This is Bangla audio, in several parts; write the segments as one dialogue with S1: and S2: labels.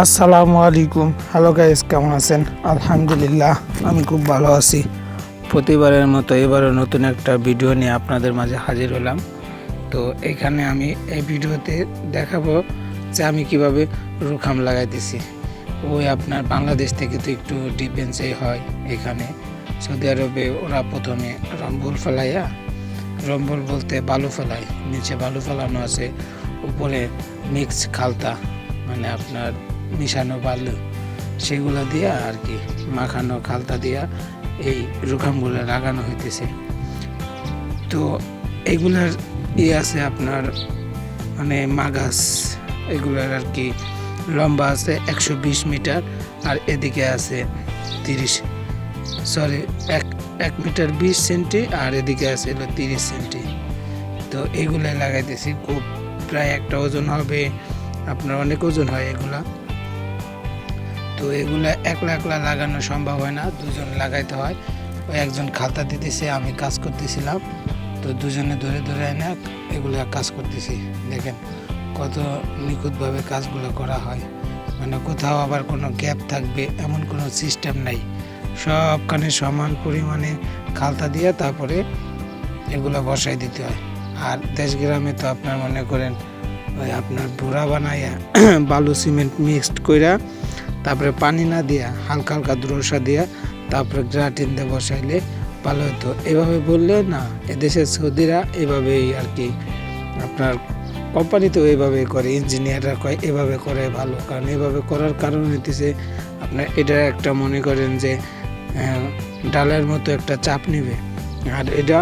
S1: আসসালামু আলাইকুম। হ্যালো গাইস কেমন আছেন? আলহামদুলিল্লাহ, আমি খুব ভালো আছি। প্রতিবারের মতো এবারও নতুন একটা ভিডিও নিয়ে আপনাদের মাঝে হাজির হলাম। তো এখানে আমি এই ভিডিওতে দেখাবো যে আমি কীভাবে রুখাম লাগাইতেছি। ওই আপনার বাংলাদেশ থেকে তো একটু ডিফেন্সে হয় এখানে। সৌদি আরবে ওরা প্রথমে রম্বল ফেলাইয়া রম্বল বলতে বালু ফেলায়, নিচে বালু ফেলানো আছে, উপরে মিক্স খালতা মানে আপনার মিশানো বালু, সেগুলো দিয়া আর কি, মাখানো খালতা দিয়া এই রুখামগুলো লাগানো হইতেছে। তো এগুলার ই আছে আপনার মানে মাগাস, এগুলার আর কি, লম্বা আছে একশো বিশ মিটার আর এদিকে আছে তিরিশ সরি এক এক মিটার বিশ সেন্টি আর এদিকে আছে হলো তিরিশ সেন্টি। তো এগুলো লাগাইতেছি, খুব প্রায় একটা ওজন হবে, আপনার অনেক ওজন হয় এগুলা। তো এগুলো একলা একলা লাগানো সম্ভব হয় না, দুজন লাগাইতে হয়। ওই একজন খাতা দিতেছে, আমি কাজ করতেছিলাম। তো দুজনে ধরে ধরে এনে এগুলা কাজ করতেছি। দেখেন কত নিখুঁতভাবে কাজগুলো করা হয়। মানে কোথাও আবার কোনো গ্যাপ থাকবে, এমন কোনো সিস্টেম নাই। সবখানে সমান পরিমাণে খালতা দিয়ে তারপরে এগুলো বসাই দিতে হয়। আর দেশ গ্রামে তো আপনার মনে করেন, ওই আপনার বুড়া বানাইয়া বালু সিমেন্ট মিক্সড কইরা তারপরে পানি না দিয়া, হালকা হালকা দ্রসা দিয়া তারপরে গ্রাটিন দিয়ে বসাইলে ভালো হতো। এভাবে বললে না, এদেশের সৌদিরা এভাবেই আর কি, আপনার কোম্পানিতেও এভাবে করে, ইঞ্জিনিয়াররা কয় এভাবে করে ভালো। কারণ এভাবে করার কারণ হইতেছে, আপনার এটা একটা মনে করেন যে ডালের মতো একটা চাপ নেবে। আর এটা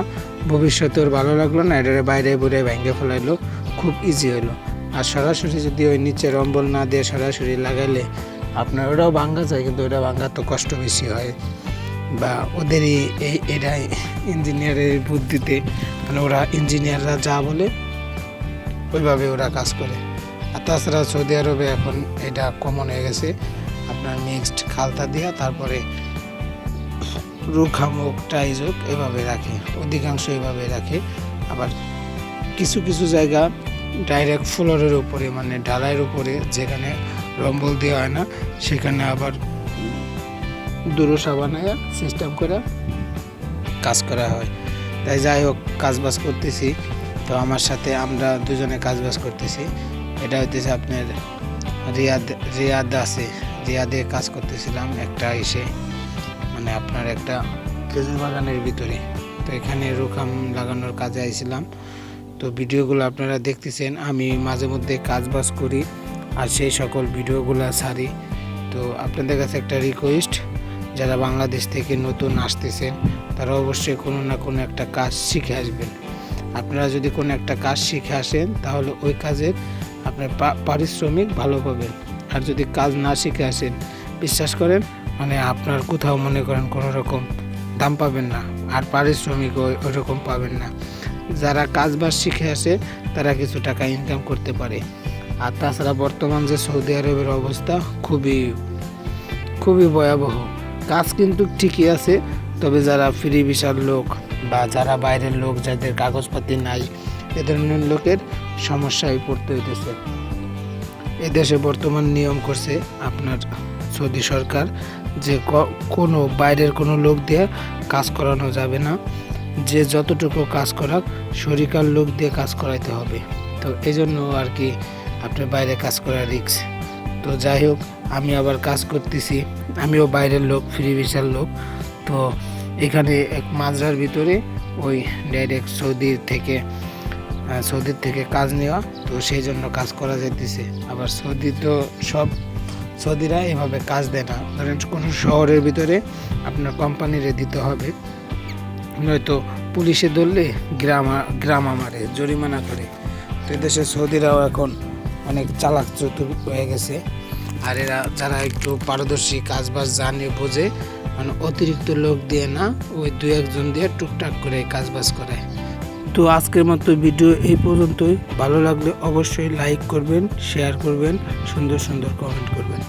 S1: ভবিষ্যতে ভালো লাগল না এটা বাইরে বুড়ে ভেঙে ফেলাইলো, খুব ইজি হলো আর সরাসরি যদি ওই নিচে রম্বল না দিয়ে সরাসরি লাগাইলে আপনার ওটাও ভাঙ্গা যায়, কিন্তু ওটা ভাঙ্গা তো কষ্ট বেশি হয়। বা ওদেরই এই এটাই ইঞ্জিনিয়ারের বুদ্ধিতে মানে ওরা ইঞ্জিনিয়াররা যা বলে, ওইভাবে ওরা কাজ করে। আর তাছাড়া সৌদি আরবে এখন এটা কমন হয়ে গেছে। আপনার মিক্সড খালতা দিয়া তারপরে রুখা মুখ টাইজ হোক এভাবে রাখে। অধিকাংশ এভাবে রাখে। আবার কিছু কিছু জায়গা ডাইরেক্ট ফ্লোরের উপরে মানে ঢালাইয়ের উপরে, যেখানে রম্বল দেওয়া হয় না, সেখানে আবার দুরসা বানায় সিস্টেম করে কাজ করা হয়। তাই যাই হোক, কাজবাজ করতেছি। তো আমার সাথে আমরা দুজনে কাজবাজ করতেছি। এটা হইতেছে আপনার রিয়াদ রিয়াদ আছে। রিয়াদে কাজ করতেছিলাম একটা এসে মানে আপনার একটা খেজুর বাগানের ভিতরে। তো এখানে রুখাম লাগানোর কাজে আইছিলাম। তো ভিডিওগুলো আপনারা দেখতেছেন, আমি মাঝে মধ্যে কাজ বাজ করি। আর সেই সকল ভিডিওগুলো ছাড়ি তো আপনাদের কাছে একটা রিকোয়েস্ট যারা বাংলাদেশ থেকে নতুন আসতেছেন, তারা অবশ্যই কোনো না কোনো একটা কাজ শিখে আসবেন। আপনারা যদি কোনো একটা কাজ শিখে আসেন, তাহলে ওই কাজের আপনার পারিশ্রমিক ভালো পাবেন। আর যদি কাজ না শিখে আসেন, বিশ্বাস করেন মানে আপনার কোথাও মনে করেন কোনো রকম দাম পাবেন না, আর পারিশ্রমিক ওই রকম পাবেন না। যারা কাজ বাজ শিখে আসে, তারা কিছু টাকা ইনকাম করতে পারে। আর তাছাড়া বর্তমান যে সৌদি আরবের অবস্থা, খুবই খুবই ভয়াবহ। কাজ কিন্তু ঠিকই আছে, তবে যারা ফ্রি ভিসার লোক বা যারা বাইরের লোক যাদের কাগজপাতি নাই এ ধরনের লোকের সমস্যায় পড়তে হইতেছে। এদেশে বর্তমান নিয়ম করছে আপনার সৌদি সরকার যে কোনো বাইরের কোনো লোক দিয়ে কাজ করানো যাবে না। যে যতটুকু কাজ করাক শরিকার লোক দিয়ে কাজ করাইতে হবে। তো এই জন্য আর কি আপনার বাইরে কাজ করা রিক্স তো যাই হোক, আমি আবার কাজ করতেছি। আমিও বাইরের লোক, ফ্রি ভিসার লোক। তো এখানে এক মাজরার ভিতরে ওই ডাইরেক্ট সৌদির থেকে সৌদির থেকে কাজ নেওয়া। তো সেই জন্য কাজ করা যাইতেছে। আবার সৌদি তো সব সৌদিরা এভাবে কাজ দেয় না। ধরেন কোনো শহরের ভিতরে আপনার কোম্পানিরে দিতে হবে। নয়তো পুলিশে ধরলে গ্রাম গ্রাম আমারে, জরিমানা করে। তো এদেশে সৌদিরাও এখন অনেক চালাক চতুর হয়ে গেছে। আর এরা, যারা একটু পারদর্শী কাজ বাজ জানে, বোঝে মানে অতিরিক্ত লোক দিয়ে না, ওই দু একজন দিয়ে টুকটাক করে কাজ বাজ করে। তো আজকের মতো ভিডিও এই পর্যন্তই। ভালো লাগলে অবশ্যই লাইক করবেন শেয়ার করবেন, সুন্দর সুন্দর কমেন্ট করবেন।